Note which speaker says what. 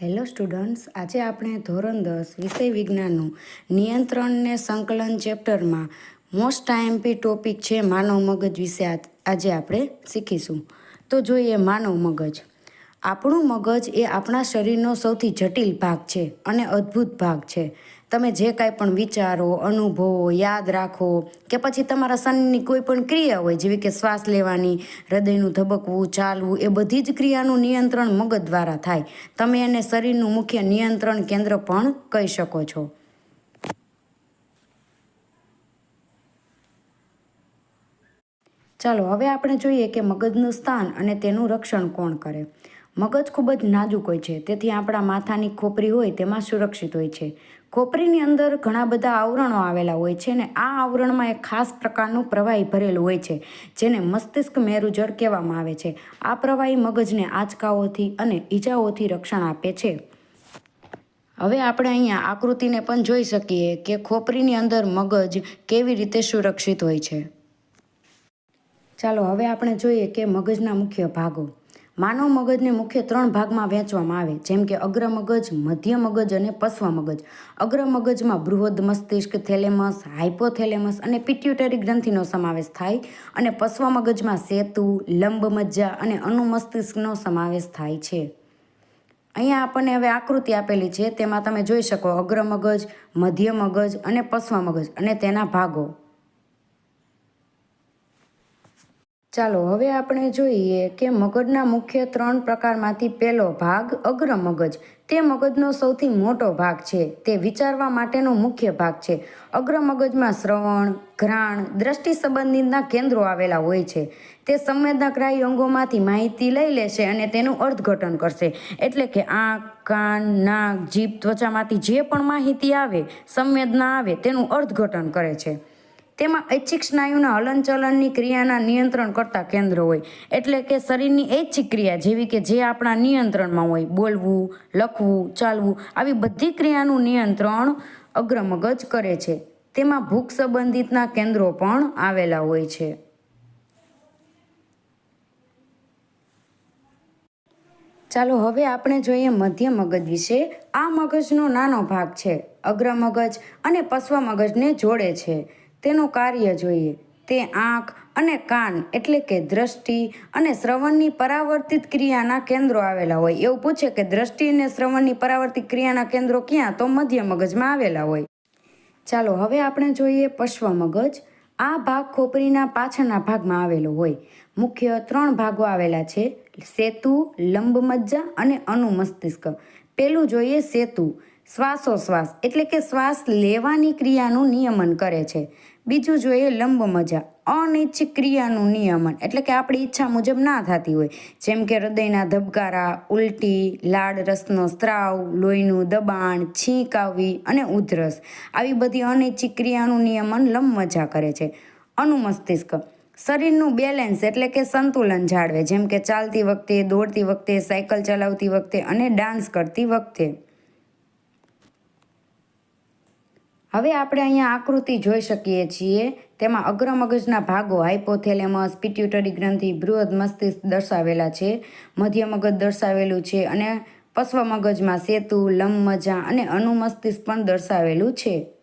Speaker 1: Hello students, આજે આપણે ધોરણ દસ વિષય વિજ્ઞાનનું નિયંત્રણ ને સંકલન ચેપ્ટરમાં મોસ્ટ આઈએમપી ટોપિક છે માનવ મગજ વિશે આજે આપણે શીખીશું. તો જોઈએ માનવ મગજ. આપણું મગજ એ આપણા શરીરનો સૌથી જટિલ ભાગ છે અને અદ્ભુત ભાગ છે. તમે જે કાંઈ પણ વિચારો, અનુભવો, યાદ રાખો કે પછી તમારા શરીરની કોઈ પણ ક્રિયા હોય, જેવી કે શ્વાસ લેવાની, હૃદયનું ધબકવું, ચાલવું, એ બધી જ ક્રિયાનું નિયંત્રણ મગજ દ્વારા થાય. તમે એને શરીરનું મુખ્ય નિયંત્રણ કેન્દ્ર પણ કહી શકો છો. ચાલો, હવે આપણે જોઈએ કે મગજનું સ્થાન અને તેનું રક્ષણ કોણ કરે. મગજ ખૂબ જ નાજુક હોય છે. તેથી આપણા માથાની ખોપરી હોય તેમાં સુરક્ષિત હોય છે. ખોપરીની અંદર ઘણા બધા આવરણો આવેલા હોય છે ને આ આવરણમાં એક ખાસ પ્રકારનું પ્રવાહી ભરેલું હોય છે, જેને મસ્તિષ્ક મેરુજળ કહેવામાં આવે છે. આ પ્રવાહી મગજને આંચકાઓથી અને ઈજાઓથી રક્ષણ આપે છે. હવે આપણે અહીંયા આકૃતિને પણ જોઈ શકીએ કે ખોપરીની અંદર મગજ કેવી રીતે સુરક્ષિત હોય છે. ચાલો, હવે આપણે જોઈએ કે મગજના મુખ્ય ભાગો. માનવ મગજને મુખ્ય ત્રણ ભાગમાં વહેંચવામાં આવે, જેમ કે અગ્ર મગજ, મધ્ય મગજ અને પશ્વ મગજ. અગ્ર મગજમાં બૃહદ મસ્તિષ્ક, થેલેમસ હાઇપોથેલેમસ અને પિટ્યુટરી ગ્રંથિનો સમાવેશ થાય અને પશ્વ મગજમાં સેતુ લંબ મજ્જા અને અનુમસ્તિષ્કનો સમાવેશ થાય છે. અહીંયા આપણને હવે આકૃતિ આપેલી છે, તેમાં તમે જોઈ શકો અગ્ર મગજ, મધ્ય મગજ અને પશ્વ મગજ અને તેના ભાગો. ચાલો, હવે આપણે જોઈએ કે મગજના મુખ્ય ત્રણ પ્રકારમાંથી પહેલો ભાગ અગ્ર મગજ. તે મગજનો સૌથી મોટો ભાગ છે. તે વિચારવા માટેનો મુખ્ય ભાગ છે. અગ્ર મગજમાં શ્રવણ, ઘ્રાણ, દ્રષ્ટિ સંબંધિતના કેન્દ્રો આવેલા હોય છે. તે સંવેદનાગ્રાહી અંગોમાંથી માહિતી લઈ લેશે અને તેનું અર્થઘટન કરશે. એટલે કે આંખ, કાન, નાક, જીભ ત્વચામાંથી જે પણ માહિતી આવે, સંવેદના આવે, તેનું અર્થઘટન કરે છે. તેમાં ઐચ્છિક સ્નાયુના હલનચલનની ક્રિયાના નિયંત્રણ કરતા કેન્દ્ર હોય. એટલે કે શરીરની ઐચ્છિક ક્રિયા જેવી કે જે આપણા નિયંત્રણમાં હોય. બોલવું, લખવું, ચાલવું, આવી બધી ક્રિયાનું નિયંત્રણ અગ્રમગજ કરે છે. તેમાં ભૂખ સંબંધિતના કેન્દ્રો પણ આવેલા હોય છે. ચાલો હવે આપણે જોઈએ મધ્ય મગજ વિશે. આ મગજનો નાનો ભાગ છે. અગ્ર મગજ અને પશ્વ મગજને જોડે છે. તેનું કાર્ય જોઈએ. તે આંખ અને કાન એટલે કે દ્રષ્ટિ અને શ્રવણની પરાવર્તિત ક્રિયાના કેન્દ્રો આવેલા હોય. એવું પૂછે કે દ્રષ્ટિ અને શ્રવણની પરાવર્તિત ક્રિયાના કેન્દ્રો ક્યાં? તો મધ્ય મગજમાં આવેલા હોય. ચાલો, હવે આપણે જોઈએ પશ્વ મગજ. આ ભાગ ખોપરીના પાછળના ભાગમાં આવેલો હોય. મુખ્ય ત્રણ ભાગો આવેલા છે. સેતુ લંબ મજ્જા અને અનુમસ્તિષ્ક પેલું જોઈએ સેતુ. શ્વાસોશ્વાસ એટલે કે શ્વાસ લેવાની ક્રિયાનું નિયમન કરે છે. બીજું જોઈએ લંબ મજા અનિચ્છિક ક્રિયાનું નિયમન, એટલે કે આપણી ઈચ્છા મુજબ ના થતી હોય. જેમ કે હૃદયના ધબકારા, ઉલટી લાડ રસનો સ્ત્રાવ, લોહીનું દબાણ, છીંક આવવી અને ઉધરસ. આવી બધી અનિચ્છિક ક્રિયાનું નિયમન લંબ મજા કરે છે. અનુમસ્તિષ્ક, શરીરનું બેલેન્સ એટલે કે સંતુલન જાળવે, જેમ કે ચાલતી વખતે, દોડતી વખતે, સાયકલ ચલાવતી વખતે અને ડાન્સ કરતી વખતે. હવે આપણે અહીંયા આકૃતિ જોઈ શકીએ છીએ. તેમાં અગ્ર મગજના ભાગો હાઇપોથેલેમસ પિટ્યુટરી ગ્રંથિ, બૃહદ મસ્તિષ્ક દર્શાવેલા છે. મધ્ય મગજ દર્શાવેલું છે અને પશ્વ મગજમાં સેતુ, લંબ મજા અને અનુમસ્તિષ્ક પણ દર્શાવેલું છે.